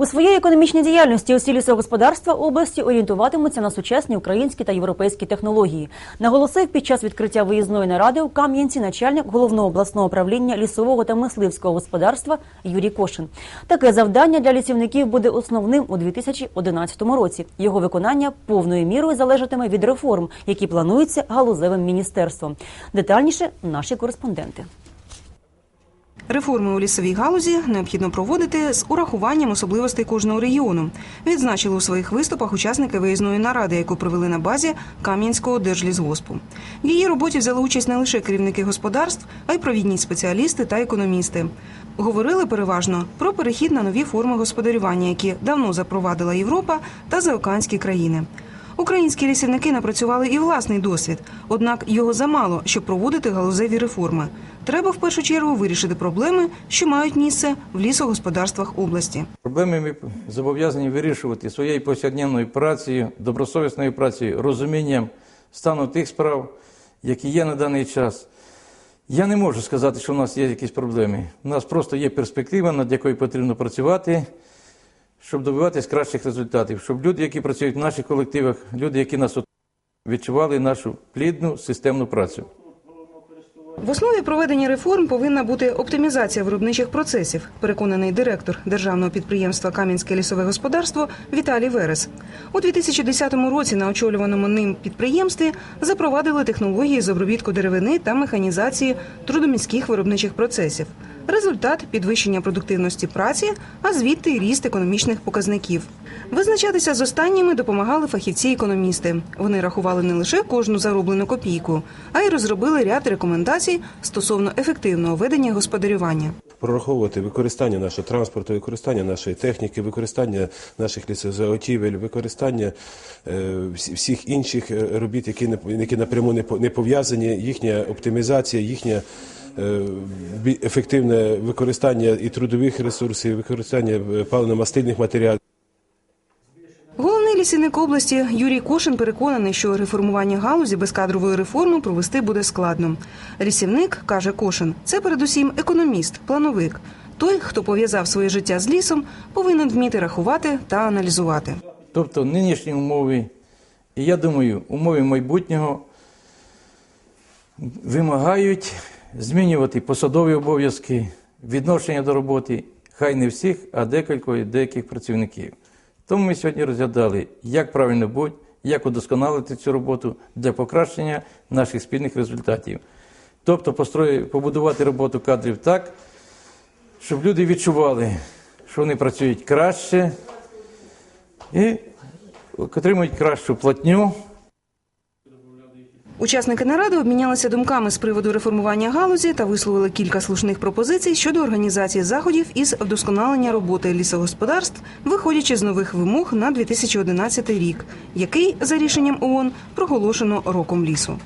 У своїй економічній діяльності усі лісогосподарства області орієнтуватимуться на сучасні українські та європейські технології. Наголосив під час відкриття виїзної наради у Кам'янці начальник головного обласного управління лісового та мисливського господарства Юрій Кошин. Таке завдання для лісівників буде основним у 2011 році. Його виконання повною мірою залежатиме від реформ, які плануються галузевим міністерством. Детальніше наші кореспонденти. Реформи у лісовій галузі необхідно проводити з урахуванням особливостей кожного регіону. Відзначили у своїх виступах учасники виїзної наради, яку провели на базі Кам'янського держлісгоспу. В її роботі взяли участь не лише керівники господарств, а й провідні спеціалісти та економісти. Говорили переважно про перехід на нові форми господарювання, які давно запровадила Європа та заокеанські країни. Українські лісівники напрацювали і власний досвід, однак його замало, щоб проводити галузеві реформи. Треба в першу чергу вирішити проблеми, що мають місце в лісогосподарствах області. Проблеми ми зобов'язані вирішувати своєю повсякденною працею, добросовісною працею, розумінням стану тих справ, які є на даний час. Я не можу сказати, що в нас є якісь проблеми. У нас просто є перспектива, над якою потрібно працювати, щоб добиватись кращих результатів, щоб люди, які працюють в наших колективах, люди, які нас відчували нашу плідну системну працю. В основі проведення реформ повинна бути оптимізація виробничих процесів, переконаний директор державного підприємства Кам'янське лісове господарство Віталій Верес. У 2010 році на очолюваному ним підприємстві запровадили технології з обробітку деревини та механізації трудоміських виробничих процесів. Результат підвищення продуктивності праці, а звідти ріст економічних показників. Визначатися з останніми допомагали фахівці-економісти. Вони рахували не лише кожну зароблену копійку, а й розробили ряд рекомендацій стосовно ефективного ведення господарювання. прораховувати використання нашого транспорту, використання нашої техніки, використання наших лісозаготівель, використання е, всіх інших е, робіт, які напряму не по- не пов'язані, їхня оптимізація, бі- ефективне використання і трудових ресурсів, використання е, паливно-мастильних матеріалів. Головний лісівник області Юрій Кошин переконаний, що реформування галузі без кадрової реформи провести буде складно. Лісівник каже Кошин, це передусім економіст, плановик. Той, хто пов'язав своє життя з лісом, повинен вміти рахувати та аналізувати. Тобто нинішні умови, і я думаю, умови майбутнього вимагають змінювати посадові обов'язки, відношення до роботи, хай не всіх, а декількох деяких працівників. Тому ми сьогодні розглядали, як правильно бути, як удосконалити цю роботу для покращення наших спільних результатів. Тобто побудувати роботу кадрів так, щоб люди відчували, що вони працюють краще, і отримують кращу платню. Учасники наради обмінялися думками з приводу реформування галузі та висловили кілька слушних пропозицій щодо організації заходів із вдосконалення роботи лісогосподарств, виходячи з нових вимог на 2011 рік, який за рішенням ООН проголошено роком лісу.